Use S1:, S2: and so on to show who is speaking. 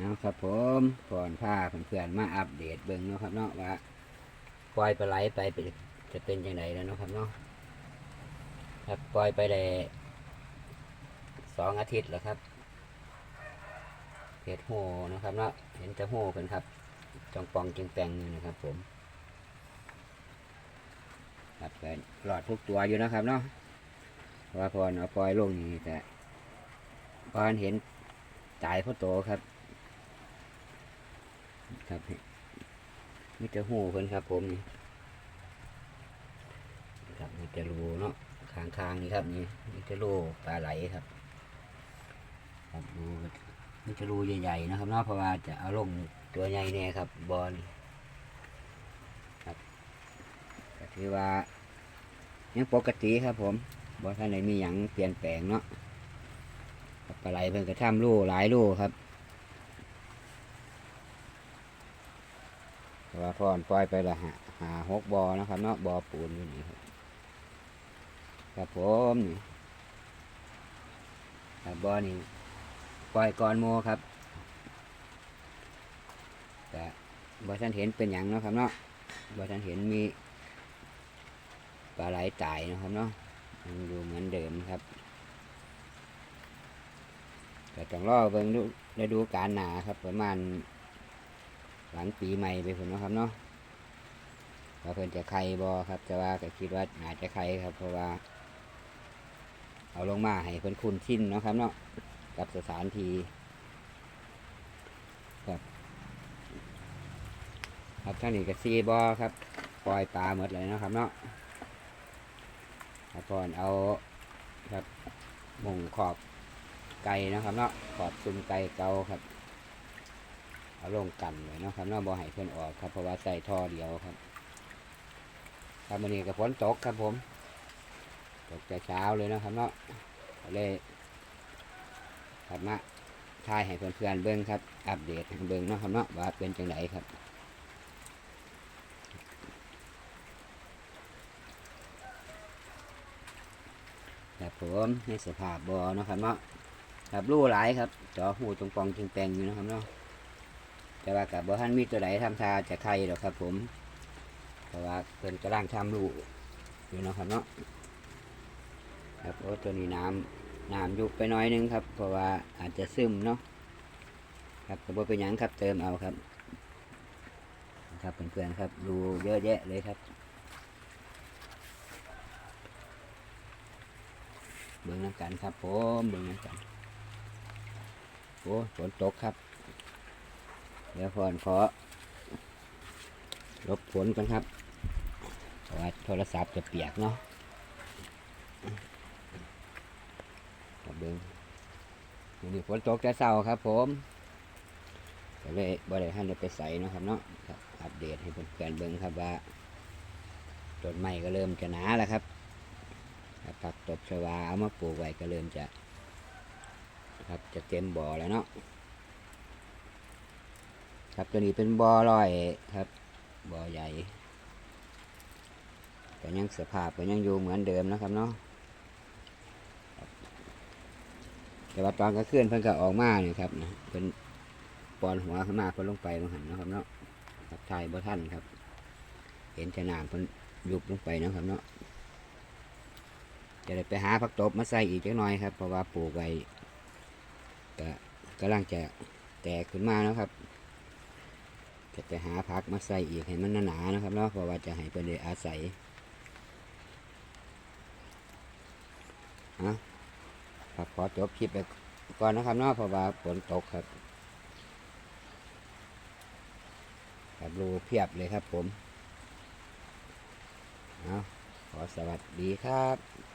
S1: เอาครับผมก่อนพาเพื่อนๆมาอัปเดตเบิ่งเนาะครับเนาะว่าปล่อยปลาไหลไปเป็นจะเป็นยังไงแล้วเนาะครับเนาะครับปล่อยไปได้สองอาทิตย์แล้วครับเห็ดโหนะครับเนาะเห็นจะโหเป็นครับจองปองจิงแปงอยู่นะครับ ผมครับก็หลอดทุกตัวอยู่นะครับเนาะว่าพอเอาปล่อยลงนี่แต่พอเห็นตายพราะโตครับ ครับมีแต่หูเพิ่นครับ ผมนี่ครับมีแต่รูเนาะคางคางนี่ครับนี่มีแต่รูปลาไหลครับครับรูมีแต่รูใหญ่ๆนะครับเนาะเพราะว่าจะเอาลงตัวใหญ่แน่ครับบอลครับก็ถือว่ายังปกติครับ ผมบอลท่านไหนมีอย่างเปลี่ยนแปลงเนาะปลาไหลเพิ่นกระทำรูหลายรูครับ แต่ ว่าพอนปล่อยไปละหาหาหกบอนะครับเนาะบอปูนอยู่นี่ครับครับผมนี่ครับบอนี่ปล่อยก่อนโมครับแต่บอท่านเห็นเป็นอย่างเนาะครับเนาะบอท่านเห็นมีปลาไหลตายนะครับเนาะยังอยู่เหมือนเดิมครับก็ต้องรอเบิ่งดูฤดูกาลหนาครับประมาณ หลังปีใหม่ไปผมนะครับเนาะว่าเพิ่นจะไข่บอครับแต่ว่าก็คิดว่าอาจจะไข่ครับ เพราะว่า เอาลงมาให้เพิ่นคุ้นชินเนาะครับเนาะกับสถานที่ครับครับท่านี้ก็ซีบอครับปล่อยปลาหมดเลยนะครับเนาะครับก่อนเอาครับมุงขอบไก่นะครับเนาะขอบซุ้มไก่เกาครับ เอาลงกันเลยเนาะครับเนาะบ่ให้เพิ่อนออกครับเพราะว่าใส่ท่อเดียวครับครับวันนี้ก็ฝนตกครับผม ตกแต่เช้าเลยนะครับเนาะก็เลยครับมาถ่ายให้เพื่อนๆเบิ่งครับ อัปเดตเบิ่งเนาะครับเนาะว่าเป็นจังไดครับครับผมในสภาพบ่อเนาะครับเนาะครับรูหลายครับจอหูตรงปองจิงแปลงอยู่นะครับเนาะ แต่ว่ากับบ่ท่านมีตัวไหนทำทาจะใครหรอกครับ ผมเพราะว่าเพิ่นกำลังทำลูกอยู่เนาะครับเนาะครับโอ้ตัวนี้น้ำน้ำยุบไปน้อยนึงครับ เพราะว่าอาจจะซึมเนาะครับก็บ่เป็นหยังครับเติมเอาครับ ครับเพื่อนๆครับดูเยอะแยะเลยครับ เบิ่งน้ำกันครับผมเบิ่งน้ำกันโอ้ฝนตกครับ เดี๋ยวพอนขอลบฝนกันครับเพราะว่าโทรศัพท์จะเปียกเนาะครับเบิ้งวันนี้ฝนตกแต่เช้าครับผมก็เลยบ่ได้ท่านได้ไปใส่เนาะครับเนาะอัปเดตให้เพื่อนๆเบิ้งครับว่าต้นไม้ก็เริ่มจะหนาแล้วครับครับผักตบชวาเอามาปลูกไว้ก็เริ่มจะ ครับจะเต็มบ่อแล้วเนาะ ครับตัวนี้เป็นบ่อลอยครับบ่อใหญ่ก็ยังสภาพก็ยังอยู่เหมือนเดิมนะครับเนาะแต่ว่าตอนกลางคืนเพิ่นก็ออกมาเนี่ยครับนะเป็นปอนหัวขึ้นมาเพิ่นลงไปมาหันนะครับเนาะครับทายบ่ท่านครับ เห็นจะนามเพิ่นยุบลงไปนะครับเนาะจะได้ไปหาผักตบมาใส่อีกจักหน่อยครับเพราะว่าปลูกไว้ก็กำลังจะแตกขึ้นมาแล้วครับ จะไปหาพักมาใส่อีกให้มันหนาๆนะครับเนาะเพราะว่าจะให้เพิ่นได้อาศัยอะครับขอจบคลิปไปก่อนนะครับเนาะเพราะว่าฝนตกครับครับรูเพียบเลยครับผมเอาขอสวัสดีครับ